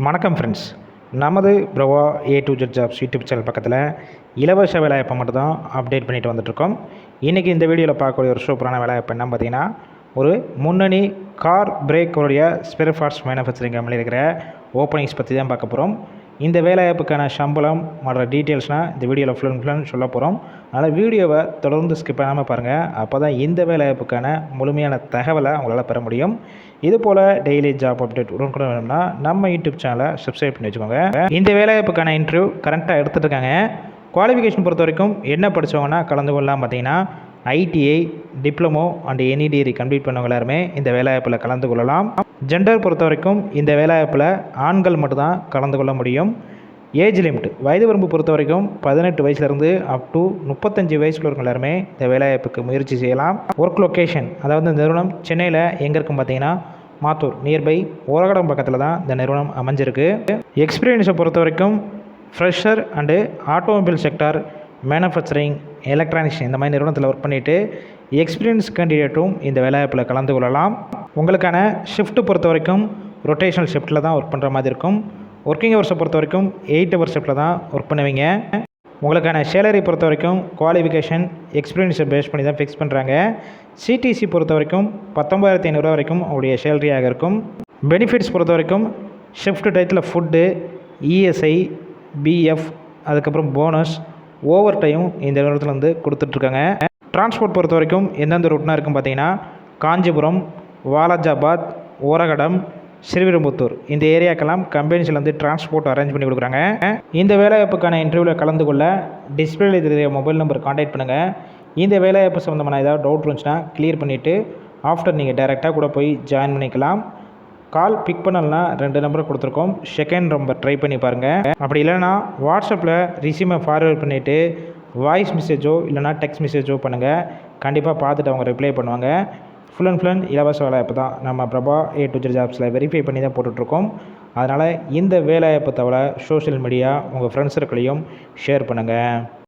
வணக்கம் ஃப்ரெண்ட்ஸ் நமது Prava A to Z jobs YouTube channel பக்கத்தில் இலவச வேலைவாய்ப்பை மட்டும் தான் அப்டேட் பண்ணிட்டு வந்துட்ருக்கோம் இன்றைக்கி இந்த வீடியோவில் பார்க்கக்கூடிய ஒரு சூப்பரான வேலைவாய்ப்பு என்ன பார்த்தீங்கன்னா ஒரு முன்னணி கார் பிரேக்கோடைய ஸ்பெர் பார்ட்ஸ் மேனுஃபேக்சரிங் கம்பெனியில் இருக்கிற ஓப்பனிங்ஸ் பற்றி தான் பார்க்க போகிறோம் இந்த வேலைவாய்ப்புக்கான சம்பளம் மற்ற டீட்டெயில்ஸ்னால் இந்த வீடியோவில் ஃபுல் அண்ட் ஃபுல் சொல்ல போகிறோம் அதனால் வீடியோவை தொடர்ந்து ஸ்கிப் பண்ணாமல் பாருங்கள் அப்போ தான் இந்த வேலைவாய்ப்புக்கான முழுமையான தகவலை உங்களால் பெற முடியும். இது போல் டெய்லி ஜாப் அப்டேட் உடனுக்குடன் வேணும்னா நம்ம யூடியூப் சேனலை சப்ஸ்கிரைப் பண்ணி வச்சுக்கோங்க. இந்த வேலைவாய்ப்புக்கான இன்டர்வியூ கரெக்டாக எடுத்துகிட்டு இருக்காங்க. குவாலிஃபிகேஷன் பொறுத்த வரைக்கும் என்ன படித்தவங்கன்னா கலந்து கொள்ளலாம் பார்த்தீங்கன்னா ITI diploma and any degree complete பண்ணவங்க எல்லாருமே இந்த வேலைவாய்ப்பில் கலந்து கொள்ளலாம். ஜெண்டர் பொறுத்த வரைக்கும் இந்த வேலைவாய்ப்பில் ஆண்கள் மட்டும்தான் கலந்து கொள்ள முடியும். ஏஜ் லிமிட் வயது வரம்பு பொறுத்த வரைக்கும் பதினெட்டு வயசுலேருந்து அப் டு முப்பத்தஞ்சு வயசுல எல்லாருமே இந்த வேலைவாய்ப்புக்கு முயற்சி செய்யலாம். ஒர்க் லொக்கேஷன் அதாவது இந்த நிறுவனம் சென்னையில் எங்கே இருக்குன்னு பார்த்தீங்கன்னா மாத்தூர் நியர்பை ஓரகடம் பக்கத்தில் தான் இந்த நிறுவனம் அமைஞ்சிருக்கு. எக்ஸ்பீரியன்ஸை பொறுத்த வரைக்கும் fresher and automobile sector manufacturing electronics இந்த மாதிரி நிறுவனத்தில் ஒர்க் பண்ணிவிட்டு எக்ஸ்பீரியன்ஸ் கேண்டிடேட்டும் இந்த வேலைவாய்ப்பில் கலந்து கொள்ளலாம். உங்களுக்கான ஷிஃப்ட்டு பொறுத்த வரைக்கும் ரொட்டேஷனல் ஷிஃப்ட்டில் தான் ஒர்க் பண்ணுற மாதிரி இருக்கும். ஒர்க்கிங் ஹவர்ஸை பொறுத்த வரைக்கும் எயிட் ஹவர் ஷிஃப்ட்டில் தான் ஒர்க் பண்ணுவீங்க. உங்களுக்கான சேலரி பொறுத்த வரைக்கும் குவாலிஃபிகேஷன் எக்ஸ்பீரியன்ஸை பேஸ் பண்ணி தான் ஃபிக்ஸ் பண்ணுறாங்க சிடிசி பொறுத்த வரைக்கும் பத்தொம்பதாயிரத்தி ஐநூறுரூவா வரைக்கும் உங்களுடைய சேலரியாக இருக்கும். பெனிஃபிட்ஸ் பொறுத்த வரைக்கும் ஷிஃப்ட் டயத்தில் ஃபுட்டு இஎஸ்ஐ பிஎஃப் அதுக்கப்புறம் போனஸ் ஓவர் டைம் இந்த நிறுவனத்தில் வந்து கொடுத்துட்ருக்காங்க டிரான்ஸ்போர்ட் பொறுத்த வரைக்கும் எந்தெந்த ரூட்னா இருக்கும் பார்த்தீங்கன்னா காஞ்சிபுரம் வாலாஜாபாத் ஓரகடம் ஸ்ரீவிரும்புத்தூர். இந்த ஏரியாக்கெல்லாம் கம்பெனிஸ்லேருந்து வந்து டிரான்ஸ்போர்ட் அரேஞ்ச் பண்ணி கொடுக்குறாங்க. இந்த வேலைவாய்ப்புக்கான இன்டர்வியூவில் கலந்து கொள்ள டிஸ்பிளேல தெரிய மொபைல் நம்பர் காண்டாக்ட் பண்ணுங்கள் இந்த வேலைவாய்ப்பு சம்மந்தமான ஏதாவது டவுட் இருந்துச்சுன்னா கிளியர் பண்ணிவிட்டு ஆஃப்டர் நீங்கள் டைரெக்டாக கூட போய் ஜாயின் பண்ணிக்கலாம். கால் பிக் பண்ணலனா ரெண்டு நம்பர் கொடுத்துருக்கோம். செகண்ட் நம்பர் ட்ரை பண்ணி பாருங்கள் அப்படி இல்லைன்னா வாட்ஸ்அப்பில் ரிசியூமை ஃபார்வேர்ட் பண்ணிவிட்டு வாய்ஸ் மெசேஜோ இல்லைனா டெக்ஸ்ட் மெசேஜோ பண்ணுங்கள் கண்டிப்பாக பார்த்துட்டு அவங்க ரிப்ளை பண்ணுவாங்க. ஃபுல் அண்ட் ஃபுல் அண்ட் இலவச வேலைவாய்ப்பு தான். நம்ம பிரபா ஏ டு ஜெட் ஜாப்ஸில் வெரிஃபை பண்ணி தான் போட்டுட்ருக்கோம். அதனால் இந்த வேலைவாய்ப்பு தவிர சோஷியல் மீடியா உங்கள் ஃப்ரெண்ட்ஸ் சர்க்கிளையும் ஷேர் பண்ணுங்கள்